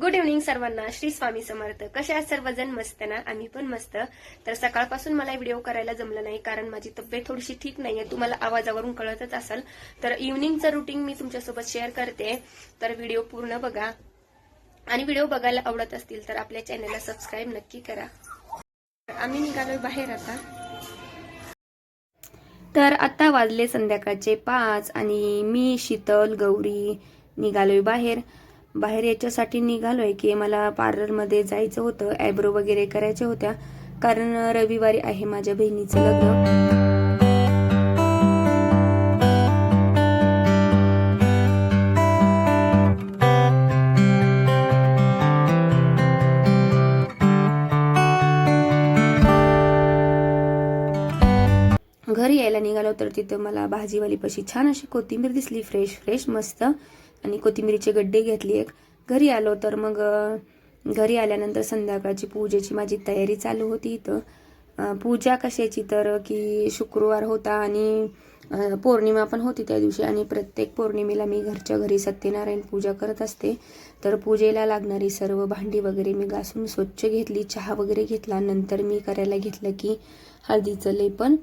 Good evening सर्वांना. श्री स्वामी समर्थ. कसे आहात सर्वजण? मस्त ना? आम्ही पण मस्त. तर सकाळपासून मला व्हिडिओ करायला जमलं नाही कारण माझी तब्येत थोडीशी ठीक नाहीये. तुम्हाला आवाजावरून कळतच असेल. तर इव्हनिंगचं रुटीन मी तुमच्यासोबत शेअर करते. तर व्हिडिओ पूर्ण बघा. आणि व्हिडिओ बघायला आवडत असतील तर आपल्या चॅनलला सबस्क्राईब नक्की करा. आम्ही निघालोय बाहेर आता. तर आता वाजले संध्याकाळचे पाच आणि मी शीतल गौरी निघालोय बाहेर. बाहेर याच्यासाठी निघालोय की मला पार्लरमध्ये जायचं होतं आयब्रो वगैरे करायच्या होत्या. कारण रविवारी आहे माझ्या बहिणीचं लग्न. घरी यायला निघालो तर तिथं मला भाजीवालीपाशी छान अशी कोथिंबीर दिसली फ्रेश फ्रेश मस्त. आणि कोथिंबीरीचे गड्डे घेतली एक. घरी आलो तर मग घरी आल्यानंतर संध्याकाळची पूजेची माझी तयारी चालू होती इथं. पूजा कशाची तर की शुक्रवार होता आणि पौर्णिमा पण होती त्या दिवशी आणि प्रत्येक पौर्णिमेला मी घरच्या घरी सत्यनारायण पूजा करत असते. तर पूजेला लागणारी सर्व भांडी वगैरे मी घासून स्वच्छ घेतली चहा वगैरे घेतला. नंतर मी करायला घेतलं की हळदीचं लेपन.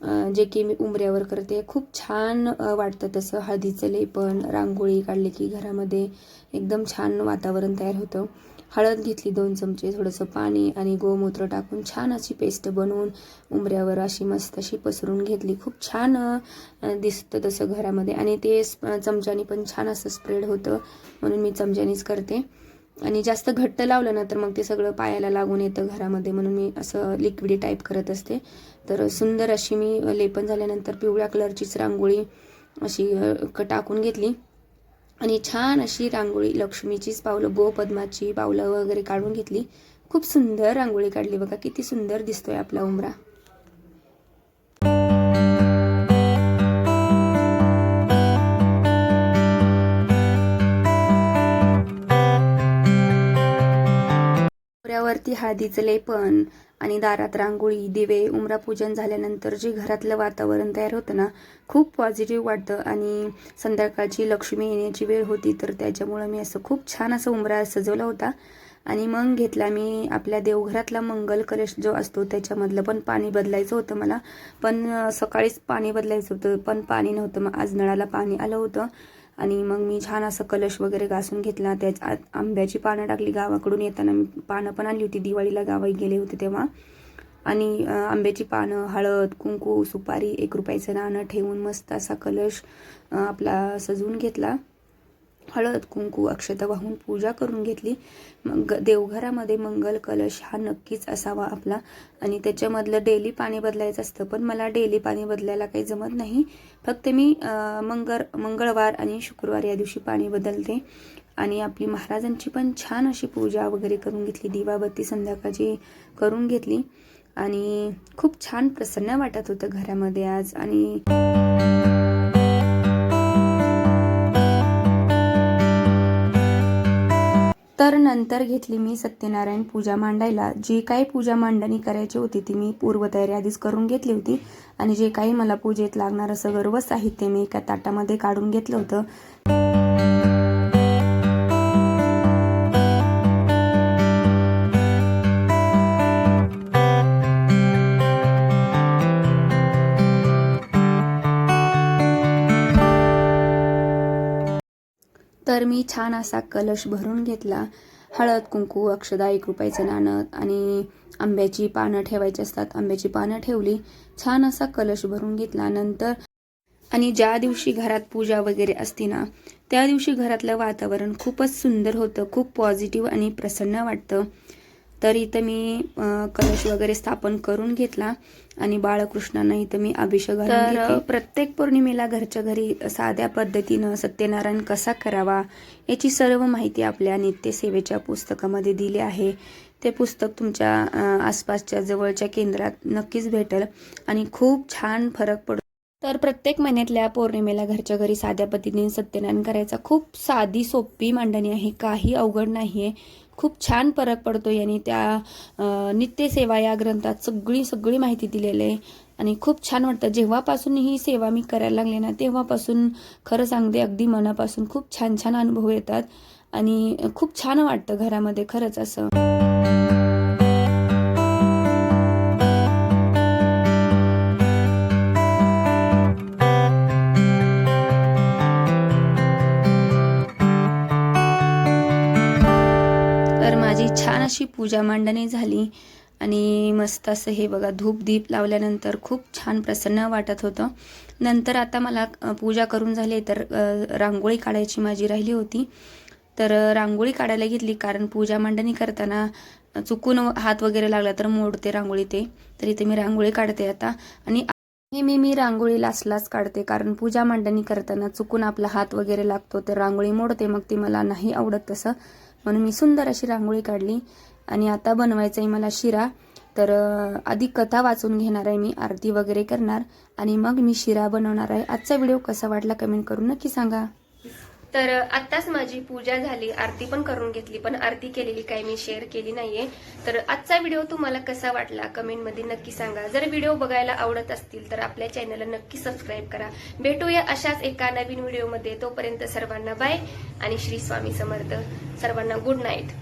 जे की मी उंबऱ्यावर करते खूप छान वाटतं तसं. हळदीचं लेपन रांगोळी काढली की घरामध्ये एकदम छान वातावरण तयार होतं. हळद घेतली दोन चमचे थोडंसं पाणी आणि गोमूत्र टाकून छान अशी पेस्ट बनवून उंबऱ्यावर अशी मस्त अशी पसरून घेतली. खूप छान दिसतं तसं घरामध्ये. आणि ते चमच्यानी पण छान असं स्प्रेड होतं म्हणून मी चमच्यानीच करते. आणि जास्त घट्ट लावलं ना तर मग ते सगळं पायाला लागून येतं घरामध्ये. म्हणून मी असं लिक्विडी टाईप करत असते. तर सुंदर अशी मी लेपन झाल्यानंतर पिवळ्या कलरचीच रांगोळी अशी क- टाकून घेतली. आणि छान अशी रांगोळी लक्ष्मीचीच पावलं गोपद्माची पावलं वगैरे काढून घेतली. खूप सुंदर रांगोळी काढली बघा किती सुंदर दिसतोय आपला उमरा. ती हळदीचं लेपन आणि दारात रांगोळी दिवे उमरापूजन झाल्यानंतर जे घरातलं वातावरण तयार होतं ना खूप पॉझिटिव्ह वाटतं आणि संध्याकाळची लक्ष्मी येण्याची वेळ होती तर त्याच्यामुळं मी असं खूप छान असं उमरा सजवला होता. आणि मग घेतला मी आपल्या देवघरातला मंगल कलश जो असतो त्याच्यामधलं पण पाणी बदलायचं होतं मला. पण सकाळीच पाणी बदलायचं होतं पण पाणी नव्हतं. मग आज नळाला पाणी आलं होतं. आणि मग मी छान असं कलश वगैरे घासून घेतला. त्यात आंब्याची पानं टाकली गावाकडून येताना मी पानं पण आणली होती. दिवाळीला गावाही गेले होते तेव्हा. आणि आंब्याची पानं हळद कुंकू सुपारी एक रुपयाचं नाणं ठेवून मस्त असा कलश आपला सजवून घेतला. हळद कुंकू अक्षता वाहून पूजा करून घेतली. मग देवघरामध्ये मंगल कलश हा नक्कीच असावा आपला. आणि त्याच्यामधलं डेली पाणी बदलायचं असतं पण मला डेली पाणी बदलायला काही जमत नाही. फक्त मी मंगळ मंगळवार आणि शुक्रवार या दिवशी पाणी बदलते. आणि आपली महाराजांची पण छान अशी पूजा वगैरे करून घेतली दिवाबत्ती संध्याकाळची करून घेतली. आणि खूप छान प्रसन्न वाटत होतं घरामध्ये आज. आणि तर नंतर घेतली मी सत्यनारायण पूजा मांडायला. जी काही पूजा मांडणी करायची होती ती मी पूर्वतयारी आधीच करून घेतली होती. आणि जे काही मला पूजेत लागणारं सर्व साहित्य मी एका ताटामध्ये काढून घेतलं होतं. तर मी छान असा कलश भरून घेतला. हळद कुंकू अक्षदा एक रुपयाचं नाणं आणि आंब्याची पानं ठेवायची असतात. आंब्याची पानं ठेवली छान असा कलश भरून घेतला. नंतर आणि ज्या दिवशी घरात पूजा वगैरे असते ना त्या दिवशी घरातलं वातावरण खूपच सुंदर होतं. खूप पॉझिटिव्ह आणि प्रसन्न वाटतं. तर इथं मी कलश वगैरे स्थापन करून घेतला आणि बाळकृष्णांना इथं मी अभिषेक घेतला. प्रत्येक पौर्णिमेला घरच्या घरी साध्या पद्धतीनं सत्यनारायण कसा करावा याची सर्व माहिती आपल्या नित्यसेवेच्या पुस्तकामध्ये दिली आहे. ते पुस्तक तुमच्या आसपासच्या जवळच्या केंद्रात नक्कीच भेटेल आणि खूप छान फरक पडतो तर प्रत्येक महिन्यातल्या पौर्णिमेला घरच्या घरी साध्या पद्धतीने सत्यनारायण करायचा खूप साधी सोपी मांडणी आहे. काही अवघड नाही आहे खूप छान फरक पडतो यांनी त्या नित्यसेवा या ग्रंथात सगळी सगळी माहिती दिलेली आहे. आणि खूप छान वाटतं. जेव्हापासून ही सेवा मी करायला लागले ना तेव्हापासून खरं सांगते अगदी मनापासून खूप छान छान अनुभव येतात. आणि खूप छान वाटतं घरामध्ये खरंच असं. अशी पूजा मांडणी झाली. आणि मस्त असं हे बघा धूप दीप लावल्यानंतर खूप छान प्रसन्न वाटत होतं. नंतर आता मला पूजा करून झाली तर रांगोळी काढायची माझी राहिली होती. तर रांगोळी काढायला घेतली कारण पूजा मांडणी करताना चुकून हात वगैरे लागला तर मोडते रांगोळी ते. तर इथे मी रांगोळी काढते आता. आणि नेहमी मी रांगोळी लासलाच काढते कारण पूजा मांडणी करताना चुकून आपला हात वगैरे लागतो तर रांगोळी मोडते. मग ती मला नाही आवडत तसं. म्हणून मी सुंदर अशी रांगोळी काढली. आणि आता बनवायचं आहे मला शिरा. तर आधी कथा वाचून घेणार आहे मी आरती वगैरे करणार. आणि मग मी शिरा बनवणार आहे. आजचा व्हिडिओ कसा वाटला कमेंट करून नक्की सांगा. तर आत्ताच माझी पूजा झाली. आरती पण करून घेतली पण आरती केलेली काही मी शेअर केली नाहीये. तर आजचा व्हिडिओ तुम्हाला कसा वाटला कमेंटमध्ये नक्की सांगा. जर व्हिडिओ बघायला आवडत असतील तर आपल्या चॅनलला नक्की सबस्क्राईब करा. भेटूया अशाच एका नवीन व्हिडिओमध्ये. तोपर्यंत सर्वांना बाय आणि श्री स्वामी समर्थ. सर्वांना गुड नाईट